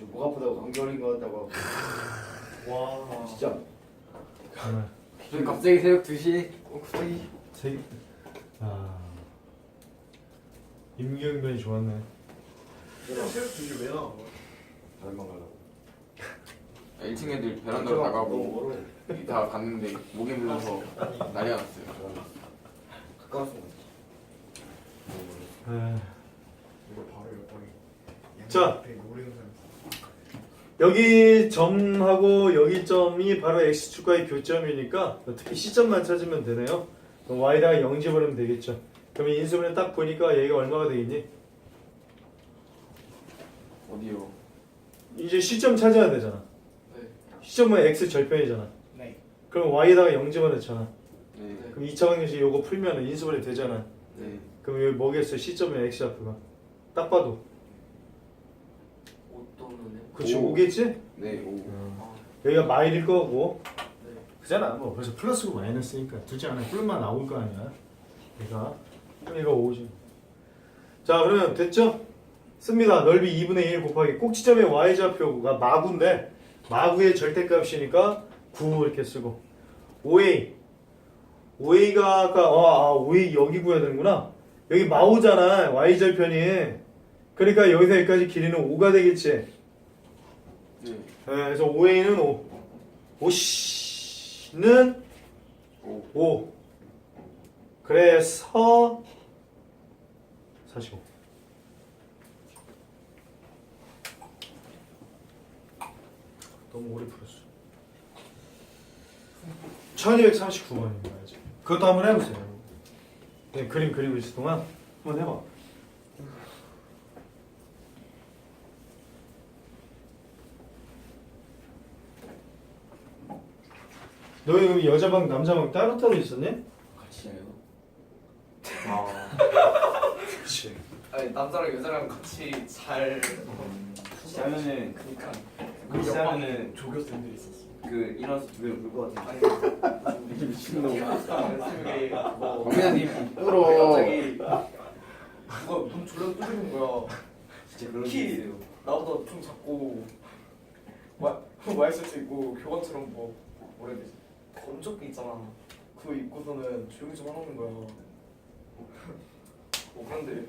지금 목 아프다고 감기 걸린 것 같다고 와. 진짜 갑자기 새벽 2시 어, 갑자기 세. 아. 임기응변이 좋았네. 새벽 2시 왜 나온 거야? 가려고 1층 애들 베란다로 나가고 멀어 다 갔는데 목이 물려서 난리가 났어요 가까웠어 아. 이거 바로 옆방에. 자. 노래 영상. 여기 점하고 여기 점이 바로 x축과의 교점이니까 특히 시점만 찾으면 되네요. 그럼 y다가 0 집어넣으면 되겠죠. 그러면 인수분해 딱 보니까 얘가 얼마가 되겠니? 어디요? 이제 시점 찾아야 되잖아. 네. 시점은 x 절편이잖아. 네. 그럼 y다가 0 집어넣잖아. 네. 그럼 2차 방정식 요거 풀면 인수분해 되잖아. 네. 그럼 여기 뭐겠어? 시점은 x 좌표가. 딱 봐도. 5 또는 그치 오. 5겠지? 네. 오. 여기가 마일일 거고. 네. 그잖아. 뭐 벌써 플러스고 마이너스니까 둘째 안에 뿔만 나올 거 아니야. 얘가 그럼 얘가 5지. 자 그러면 됐죠? 씁니다. 넓이 2분의 1 곱하기 꼭지점의 y좌표가 마구인데 마구의 절대값이니까 9 이렇게 쓰고 5a 5a가 아까 어, 아 5a 여기 구해야 되는구나. 여기 마오잖아 y절편이. 그러니까 여기서 여기까지 길이는 5가 되겠지. 네. 네, 그래서 5a는 5. 5는 오. 5. 그래서 45. 너무 오래 풀었어. 1239번입니다. 이제. 그것도 한번 해보세요. 네, 그림 그리고 있을 동안 한번 해봐. 너희 그럼 여자 방 남자 방 따로 따로 있었니? 같이 자요? 아. 그렇지. 아니 남자랑 여자랑 같이 잘 하면은 그니까 같이 하면은 조교쌤들이 있었어. 그 일어나서 두개 불것 같아 아니 미친놈 새벽에 뭐 뚫어 갑자기 누가 문 졸라 뚫리는 거야 진짜 그런 게 키. 있어요 나보다 좀 작고 와수 있고 교관처럼 뭐 뭐라 해야 되지 건조기 있잖아. 그거 입고서는 조용히 좀 하는 거야. 어 그런데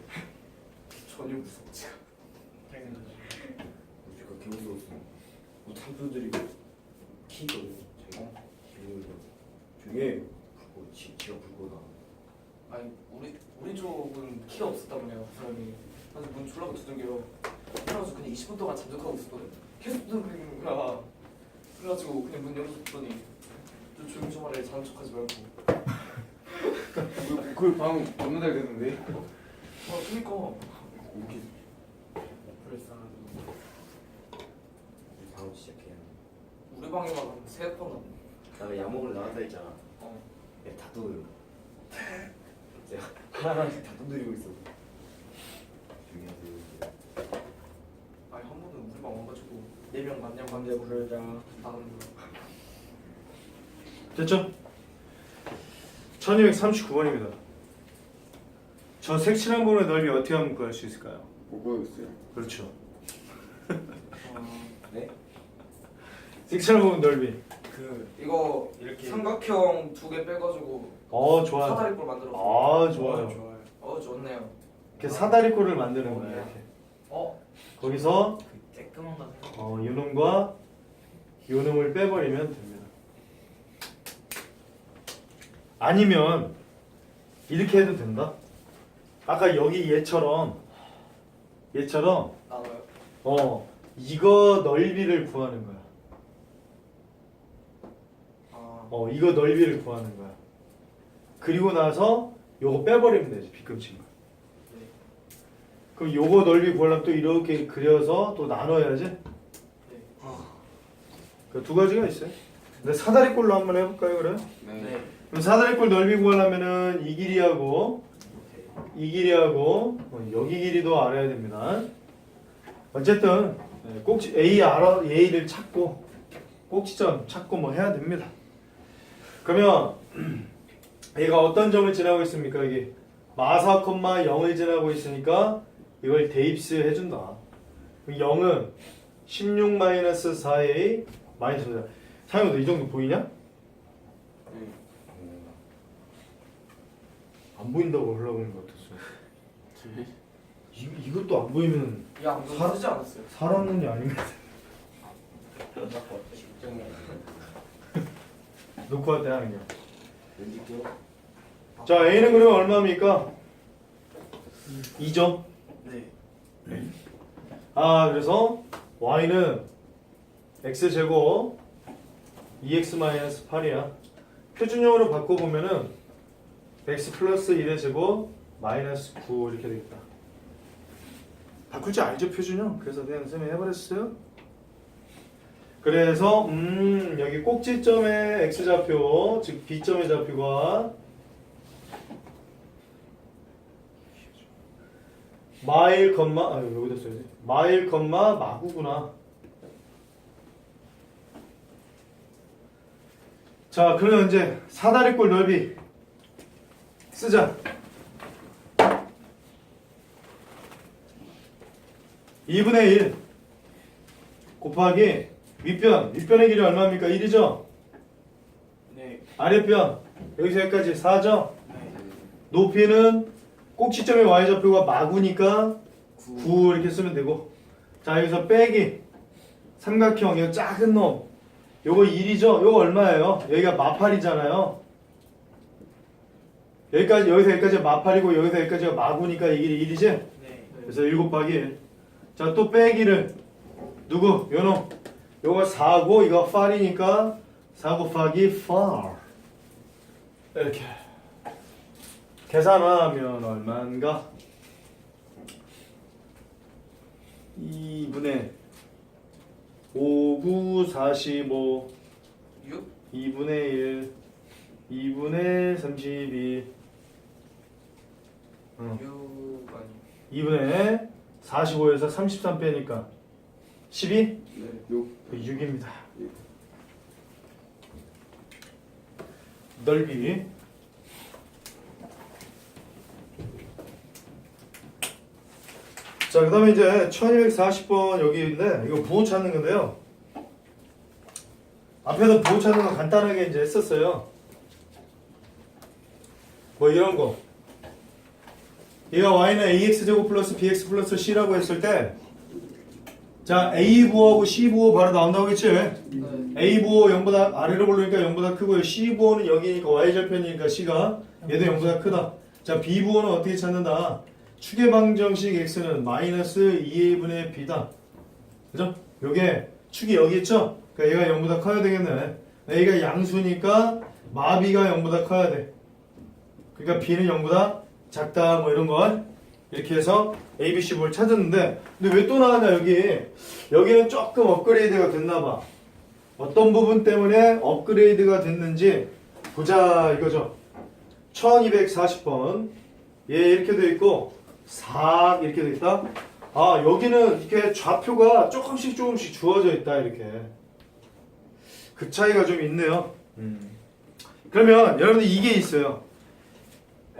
전혀 무섭지가 당연하지. 우리가 개무서웠어. 뭐 탐수들이 키 있거든 자기가 개무서 중에 불고 지, 지가 불고 나 아니 우리 우리 쪽은 키가 말이야 그 사람이. 그래서 문 졸라고 두들겨. 그래가지고 그냥 20분 동안 잠적하고 있었거든. 계속 두들기는 거야. 그래가지고 그냥 문 열어줬더니 좀 조용히 좀 하래. 자는 척하지 말고. 방 겁나 잘 되는데? 아 그니까. 이렇게. 불쌍한. 바로 시작해야 우리 방에만 한세번 남았 나가 약 먹으러 나간다 했잖아. 어. 내가 다 떠들어 내가 하나하나씩 다 떠들이고 있어. 조용히 하세요 아니 한 번은 우리 방 와가지고 네명 만냥 남자 부르자. 거야 됐죠? 1239번입니다. 저 색칠한 부분의 넓이 어떻게 하면 구할 수 있을까요? 못 보였어요 그렇죠. 어, 네? 색칠한 부분 넓이. 그 이거 이렇게. 삼각형 두 개 빼가지고 어 좋아요. 사다리꼴 만들었어 아 좋아요. 좋아요. 어 좋네요 이렇게 사다리꼴을 만드는 거예요. 이렇게. 어? 거기서 그 쬐끄만 거. 어, 요놈과 요놈을 빼버리면 됩니다. 아니면 이렇게 해도 된다. 아까 여기 얘처럼 얘처럼 나눠요? 어 이거 넓이를 구하는 거야. 아 어 이거 넓이를 구하는 거야. 그리고 나서 요거 빼버리면 되지 거. 네. 그럼 요거 넓이 구하려면 또 이렇게 그려서 또 나눠야지. 네. 그두 가지가 있어요. 근데 사다리꼴로 한번 해볼까요, 그래? 네. 네. 그럼 사다리꼴 넓이 구하려면은 이 길이하고 이 길이하고 어, 여기 길이도 알아야 됩니다. 어쨌든 네, 꼭지 A 알아 A를 찾고 꼭지점 찾고 뭐 해야 됩니다. 그러면 얘가 어떤 점을 지나고 있습니까? 이게 마사 콤마 0을 지나고 있으니까 이걸 대입수 해준다. 0은 16 마이너스 4a 마이너스 4. 사용도 이 정도 보이냐? 안 보인다고 흘러보는 것 같았어. 이, 이것도 안 보이면 야, 너 사- 쓰지 않았어요? 사람 눈이 직장이 놓고 할때 하는 껴. 자 a는 그러면 얼마입니까? 2점. 네. 아 그래서 y는 x 제곱 2x 마이너스 8이야. 표준형으로 바꿔보면은 x 플러스 1의 제곱 마이너스 9 이렇게 되겠다. 바꿀 줄 알죠 표준형? 그래서 그냥 쌤이 해버렸어요. 그래서 음 여기 꼭지점의 x 좌표 즉 b점의 좌표가 마일 컴마 아 여기다 써야지 마일 컴마 마구구나 자 그러면 이제 사다리꼴 넓이 쓰자. 2분의 1 곱하기 윗변. 윗변의 길이 얼마입니까? 1이죠? 네. 아랫변. 여기서 여기까지 4죠? 네. 높이는 꼭지점의 y좌표가 마구니까 9. 9 이렇게 쓰면 되고. 자 여기서 빼기. 삼각형. 이거 작은 놈. 요거 1이죠? 요거 얼마예요? 여기가 마팔이잖아요 여기까지 여기서 여기까지 마팔이고 여기서 여기까지가 마구니까 이 길이 1이지 네. 그래서 7 곱하기 1. 자, 또 빼기를 누구? 요놈. 요거 4고 이거 8이니까 4 곱하기 8. 이렇게. 계산하면 얼마인가? 2분의 5, 9, 45, 6? 2분의 1, 2분의 32, 응. 6 아니 2분의 45에서 33 빼니까 12? 네. 요 6입니다. 넓이 자, 그 다음에 이제 1240번 여기인데 이거 부호 찾는 건데요. 앞에서 부호 찾는 거 간단하게 이제 했었어요. 뭐 이런 거. 얘가 y는 ax제곱 플러스 bx 플러스 c라고 했을 때 자, a 부호하고 c 부호 바로 나온다고 했지? 네. a 부호 0보다 아래로 보려니까 0보다 크고요. c 부호는 여기니까 y절편이니까 c가 얘도 0보다 크다. 자, b 부호는 어떻게 찾는다? 축의 방정식 x는 마이너스 2a분의 b다. 그죠? 요게 축이 여기 있죠? 그러니까 얘가 0보다 커야 되겠네. a가 양수니까 마비가 0보다 커야 돼. 그러니까 b는 0보다 작다 뭐 이런 걸 이렇게 해서 A, B, C 뭘 찾았는데 근데 왜 또 나왔냐 여기. 여기는 조금 업그레이드가 됐나 봐. 어떤 부분 때문에 업그레이드가 됐는지 보자 이거죠. 1240번. 얘 이렇게 돼 있고 4 이렇게 돼 있다. 아 여기는 이렇게 좌표가 조금씩 조금씩 주어져 있다 이렇게. 그 차이가 좀 있네요. 그러면 여러분들 이게 있어요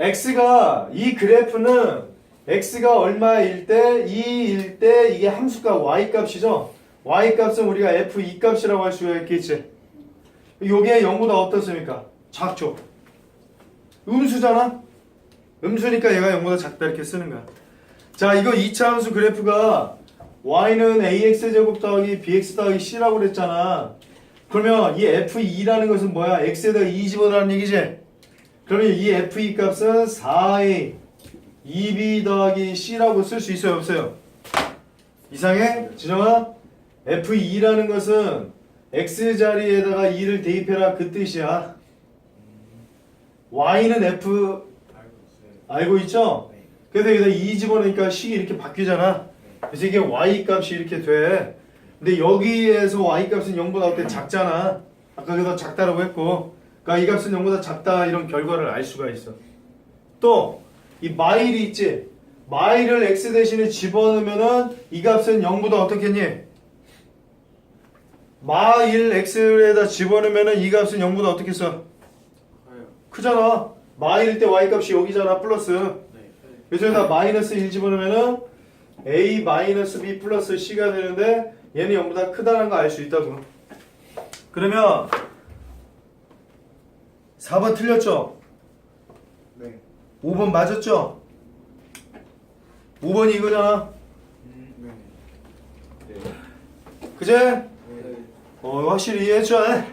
x가 이 그래프는 x가 얼마일 때 2일 때 이게 함수값 y 값이죠. y 값은 우리가 f2 값이라고 할 수가 있겠지. 요게 0보다 어떻습니까? 작죠. 음수잖아. 음수니까 얘가 0보다 작다 이렇게 쓰는 거야. 자, 이거 2차 함수 그래프가 y는 ax 제곱 더하기 bx 더하기 c라고 그랬잖아. 그러면 이 f2라는 것은 뭐야? x에다가 2 집어넣으라는 얘기지. 그러면 이 f2 값은 4a 2b 더하기 c라고 쓸 수 있어요 없어요? 이상해? 진영아? f2라는 것은 x 자리에다가 2를 대입해라 그 뜻이야 y는 f 알고 있죠? 네. 그래서 여기다 2 집어넣으니까 식이 이렇게 바뀌잖아 그래서 이게 y 값이 이렇게 돼 근데 여기에서 y 값은 0보다 어때 작잖아 아까 그래서 작다라고 했고 그러니까 이 값은 0보다 작다 이런 결과를 알 수가 있어 또 이 마일이 있지 마일을 x 대신에 집어넣으면은 이 값은 0보다 어떻겠니 마일 x에다 집어넣으면은 이 값은 0보다 어떻게 써 커요. 크잖아 마일 때 y 값이 여기잖아 플러스 네. 그래서 여기다 마이너스 1 집어넣으면은 a 마이너스 b 플러스 c가 되는데 얘는 0보다 크다는 거 알 수 있다고. 그러면 4번 틀렸죠? 네. 5번 맞았죠? 5번이 이거잖아. 음, 네. 네. 그제? 네. 어, 확실히 이해했죠? 네.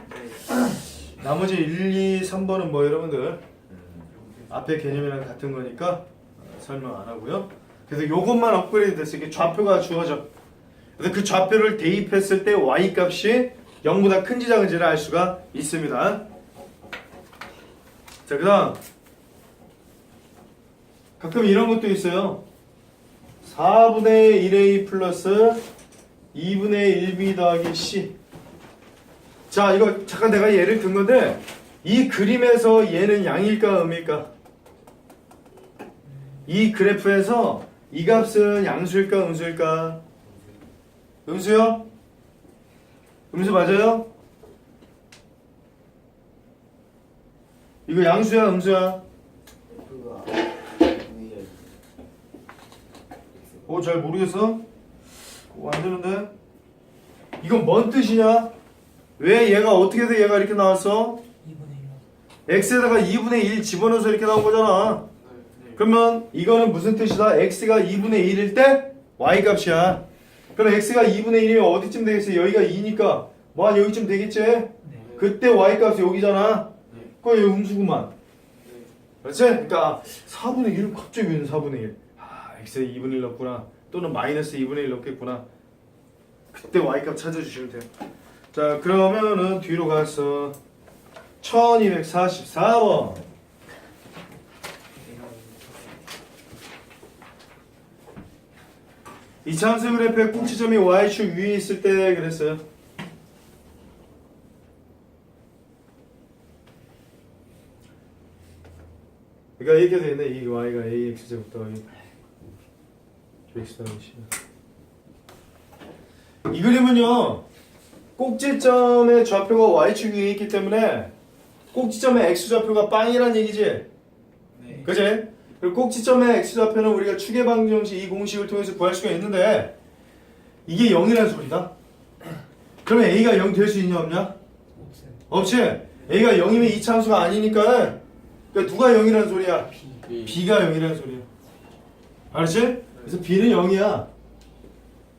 나머지 1, 2, 3번은 뭐 여러분들 음. 앞에 개념이랑 같은 거니까 어, 설명 안 하고요. 그래서 요것만 업그레이드 됐어. 이게 좌표가 주어져. 그래서 그 좌표를 대입했을 때 y 값이 0보다 큰지 작은지를 알 수가 있습니다. 자, 그 다음 가끔 이런 것도 있어요. 4분의 1a 플러스 2분의 1b 더하기 c. 자, 이거 잠깐 내가 예를 든 건데 이 그림에서 얘는 양일까 음일까? 이 그래프에서 이 값은 양수일까 음수일까? 음수요? 음수 맞아요? 이거 양수야 음수야? F가 어, 잘 모르겠어? 어, 안 되는데? 이건 뭔 뜻이냐? 왜 얘가 어떻게 해서 얘가 이렇게 나왔어? 2분의 1 x에다가 2분의 1 집어넣어서 이렇게 나온 거잖아. 네. 그러면 이거는 무슨 뜻이다? x가 2분의 1일 때 y 값이야. 그럼 x가 2분의 1이면 어디쯤 되겠어? 여기가 2니까 뭐 한 여기쯤 되겠지? 네. 그때 y 값이 여기잖아. 네. 그거 음수구만. 네. 그렇지? 그러니까 4분의 1은 갑자기 왜 4분의 1? 아, x에 2분의 1 넣구나. 또는 마이너스 2분의 1 넣겠구나. 그때 y 값 찾아주시면 돼요. 자, 그러면은 뒤로 가서 1244번. 이 참수 그래프의 꼭지점이 y축 위에 있을 때 그랬어요. 그러니까 이렇게 되네. 이 y가 ax 제곱 더하기 qx 더하기 c. 이 그림은요. 꼭지점의 좌표가 y축 위에 있기 때문에 꼭지점의 x 좌표가 빵이란 얘기지. 네. 그지? 그리고 꼭지점의 x좌표는 우리가 축의 방정식 이 공식을 통해서 구할 수가 있는데 이게 0이라는 소리다. 그러면 a가 0 될 수 있냐 없냐? 없지? a가 0이면 이 참수가 아니니까 그러니까 누가 0이라는 소리야? B. b가 0이라는 소리야. 알았지? 그래서 b는 0이야.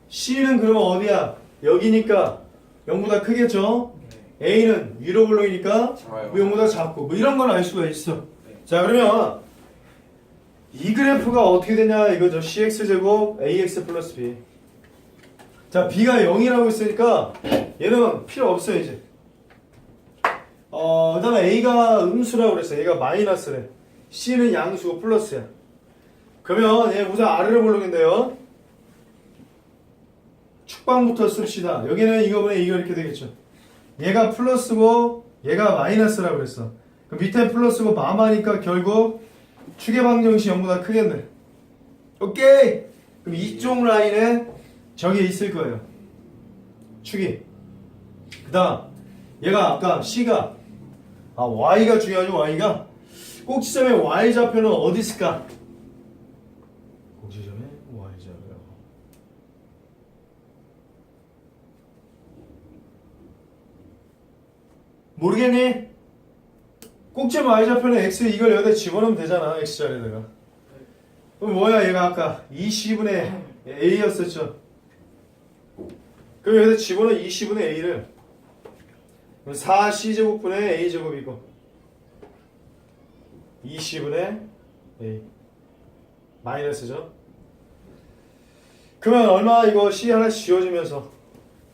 c는 그러면 어디야? 여기니까 0보다 크겠죠? 네. a는 위로 볼록이니까 좋아요. 0보다 작고 뭐 이런 걸알 수가 있어. 네. 자 그러면 이 그래프가 어떻게 되냐 이거죠 cx 제곱 ax 플러스 b 자 b가 0이라고 했으니까 얘는 필요 없어요 이제 어 그 다음에 a가 음수라고 그랬어 얘가 마이너스래 c는 양수고 플러스야 그러면 얘 우선 아래로 볼록인데요 축방부터 씁시다 여기는 이거분의 이거 이렇게 되겠죠 얘가 플러스고 얘가 마이너스라고 그랬어 그럼 밑에 플러스고 마마니까 결국 축의 방정식 0보다 크겠네. 오케이. 그럼 이쪽 라인에 저기 있을 거예요. 축이. 그 다음 얘가 아까 C가 아 Y가 중요하죠. Y가 꼭지점의 Y 좌표는 어디 있을까? 꼭지점의 Y 좌표. 모르겠니? 꼭지 y좌표는 x 이걸 여기다 집어넣으면 되잖아 x자리에다가 그럼 뭐야 얘가 아까 20분의 a였었죠 그럼 여기다 집어넣어 20분의 a를 그럼 4c제곱분의 a제곱이고 20분의 a. 마이너스죠? 그러면 얼마 이거 c 하나씩 지워지면서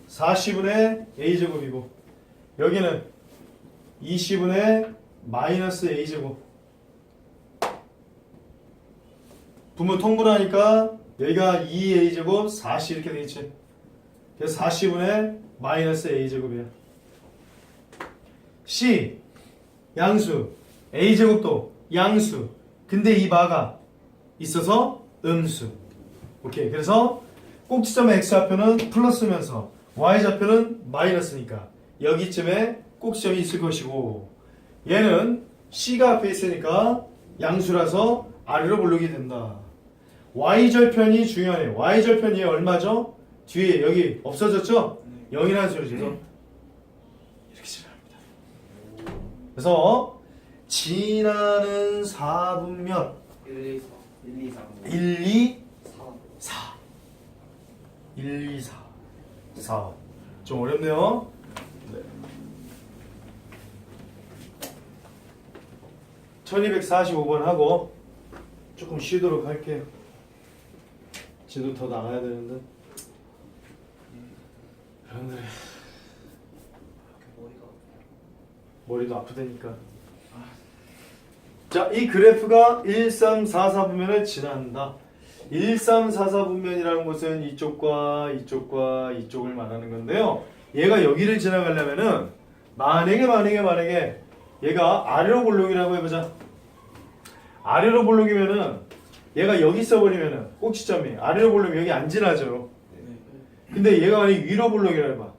40분의 a제곱이고 여기는 20분의 마이너스 a제곱. 분모 통분하니까 여기가 2a제곱 40 이렇게 되겠지. 그래서 40분의 마이너스 a제곱이야 c 양수 a제곱도 양수 근데 이 바가 있어서 음수 오케이 그래서 꼭지점의 x좌표는 플러스면서 y좌표는 마이너스니까 여기쯤에 꼭지점이 있을 것이고 얘는 C가 앞에 있으니까 양수라서 아래로 볼록이 된다. Y절편이 중요해. Y절편이 얼마죠? 뒤에 여기 없어졌죠? 네. 0이라는 소리죠. 그래서 이렇게 지나갑니다. 그래서 지나는 4분면 1, 2, 4 1, 2, 3 1, 2, 4 4 1, 2, 4 4. 좀 어렵네요. 네. 1245번 하고 조금 쉬도록 할게요. 지도 더 나가야 되는데. 여러분들 머리가 머리도 아프다니까. 자, 이 그래프가 1344 분면을 지난다. 1344 분면이라는 것은 이쪽과 이쪽과 이쪽을 말하는 건데요. 얘가 여기를 지나가려면은 만약에 만약에 만약에 얘가 아래로 볼록이라고 해보자. 아래로 볼록이면은 얘가 여기 있어버리면은 꼭지점이 아래로 볼록이 여기 안 지나죠. 근데 얘가 만약에 위로 볼록이라 해봐.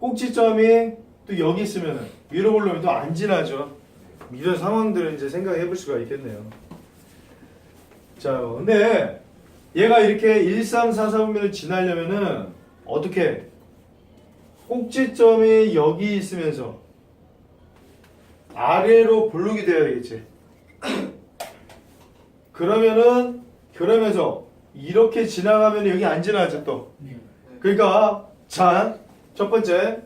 꼭지점이 또 여기 있으면은 위로 또안 지나죠. 이런 상황들을 이제 생각해 볼 수가 있겠네요. 자, 근데 얘가 이렇게 1344분면을 지나려면은 어떻게 꼭지점이 여기 있으면서 아래로 볼록이 돼야 되겠지. 그러면은 그러면서 이렇게 지나가면 여기 안 지나죠 또. 그러니까 자, 첫 번째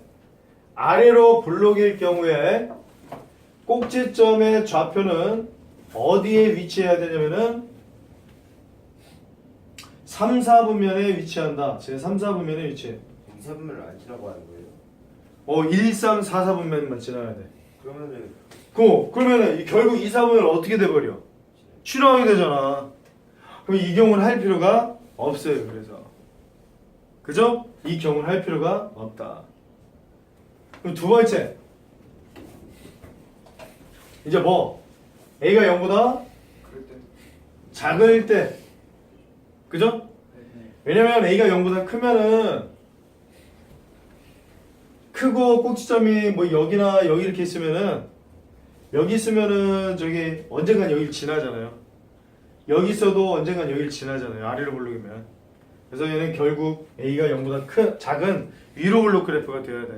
아래로 블록일 경우에 꼭지점의 좌표는 어디에 위치해야 되냐면은 3, 4분면에 위치한다. 제 3, 4분면에 위치해. 2, 3분면을 안 지나고 하는 거예요? 어, 1, 3, 4, 4분면만 지나야 돼. 그러면은 그 그러면은 이- 결국 2, 4분면 어떻게 돼 버려? 출항이 되잖아. 그럼 이 경우는 할 필요가 없어요. 그래서 그죠? 이 경우는 할 필요가 없다. 그럼 두 번째 이제 뭐 a가 0보다 그럴 때 작을 때 그죠? 왜냐면 a가 0보다 크면은 크고 꼭지점이 뭐 여기나 여기 이렇게 있으면은 여기 있으면은 저기 언젠간 여기를 지나잖아요. 여기 있어도 언젠간 여기를 지나잖아요. 아래로 볼록이면. 그래서 얘는 결국 a가 0보다 큰 작은 위로 볼록 그래프가 돼야 돼.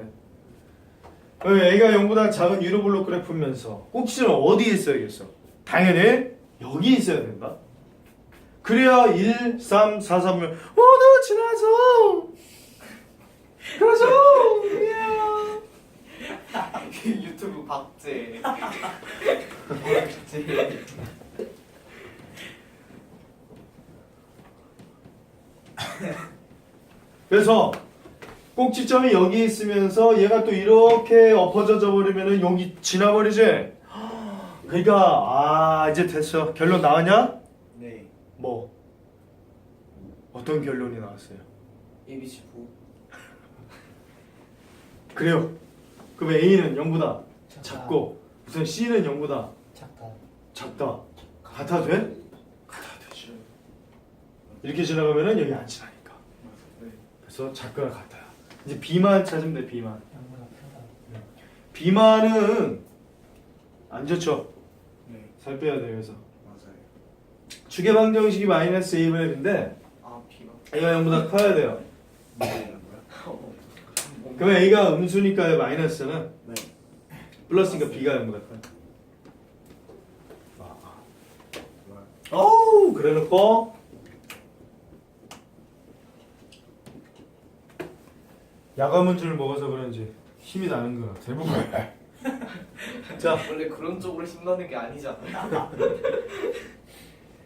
A가 0보다 작은 위로 볼록 그래프면서 꼭지점은 어디에 있어야겠어? 당연히 여기 있어야 된다. 그래야 1, 3, 4, 3을 모두 지나서. 그래서 유튜브 박제. 그래서 꼭지점이 여기 있으면서 얘가 또 이렇게 엎어져 버리면은 여기 지나버리지. 그러니까 아 이제 됐어. 결론 나왔냐? 네 뭐 어떤 결론이 나왔어요? ABC 부 그래요. 그럼 A는 0보다 작고 우선 C는 0보다 작다 작다. 같아 돼? 같아 되지. 이렇게 지나가면은 여기 안 지나니까. 그래서 작거나 같아요. 이제 B만 찾으면 돼. B만. B만은 안 좋죠. 네. 살 빼야 돼요. 그래서 맞아요. 추계 방정식이 마이너스 2분의 B인데 아 B가 A가 0보다 커야 돼요. 그러면 A가 음수니까 마이너스는 네 플러스니까 B가 0보다 커요. 와. 어우 그래놓고 야간문주를 먹어서 그런지 힘이 나는 것 같아. 해볼까? 자, 원래 그런 쪽으로 힘나는 게 아니잖아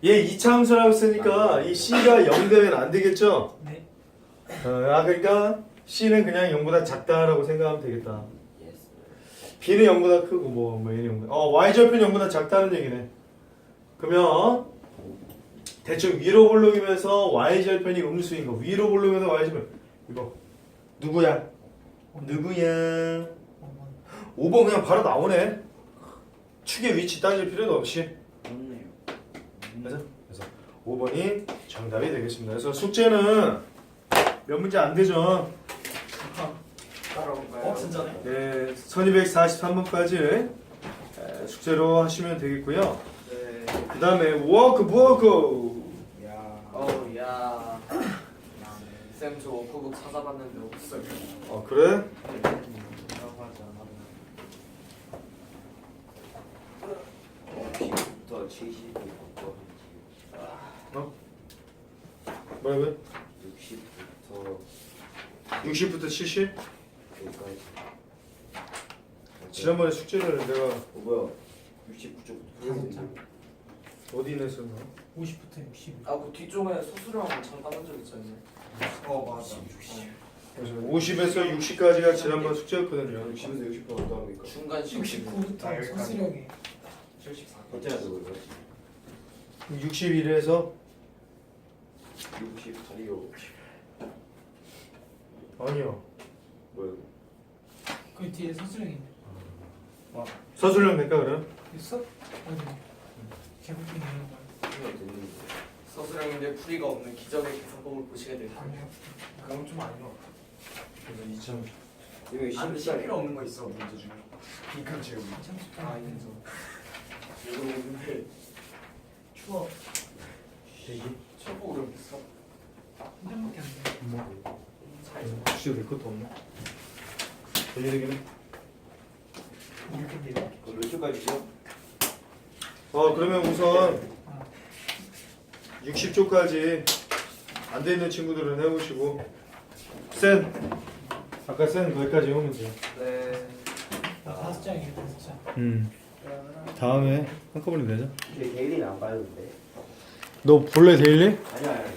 얘 이차함수라고 쓰니까 이 C가 0 되면 안 되겠죠? 네. 어, 아 그러니까 C는 그냥 0보다 작다라고 생각하면 되겠다. B는 0보다 크고 뭐, 뭐 얘는 0보다 어 Y절편 0보다 작다는 얘기네. 그러면 대충 위로 볼록이면서 Y절편이 음수인 거 위로 볼록이면서 Y절편 이거 누구야? 누구야? 5번 그냥 바로 나오네. 축의 위치 따질 필요도 없이. 좋네요 그래서 그래서 5번이 정답이 되겠습니다. 그래서 숙제는 몇 문제 안 되죠. 따라올까요? 어 진짜네 네, 1243번까지 숙제로 하시면 되겠고요. 네 그 다음에 워크 워크 야 어우 야 쌤저 워크북 찾아봤는데 없어요. 아 그래? 라고 하지 않았나 60부터 70이 바꿔. 뭐라고요? 60부터 60부터 70? 여기까지. 지난번에 숙제를 내가 어, 뭐야? 69쪽부터 어디 냈었나? 50부터 60. 아 그 뒤쪽에 소수령 잠깐 한적 있잖아요. 어 맞아 그래서 50에서 60까지가 지난번 숙제였거든요 60에서 60% 어떠합니까? 중간 식 69부터 아, 여기까지. 서술형이 74. 어째야 그거요? 61에서 68이요. 아니요 뭐야? 그 뒤에 서술형인데. 서술형 될까 그럼? 있어? 어디? 거야. 이거 됐는데. 서술형인데 풀이가 없는 기적의 계산법을 보시게 될 거예요. 아니요. 그건 좀 아니야 그래서 2000 이거 안 10살 필요 없는 거 있어 문제 중에 인간 제곱 아 인정. 이거 근데 추워. 대기 초보 어렵어 한 장밖에 안 돼. 뭐. 주제 될 것도 없네 돌리기는 이렇게 돼. 그럼 몇 초까지죠? 어 그러면 우선 아, 60초까지 안 돼 있는 친구들은 해보시고 센 아까 센 거기까지 해오면 돼요 네. 나 다섯 장이에요, 다섯 장. 음 다음에 한꺼번에 내자 제 데일리는 안 봐도 돼. 너 볼래 데일리? 아니야, 아니야.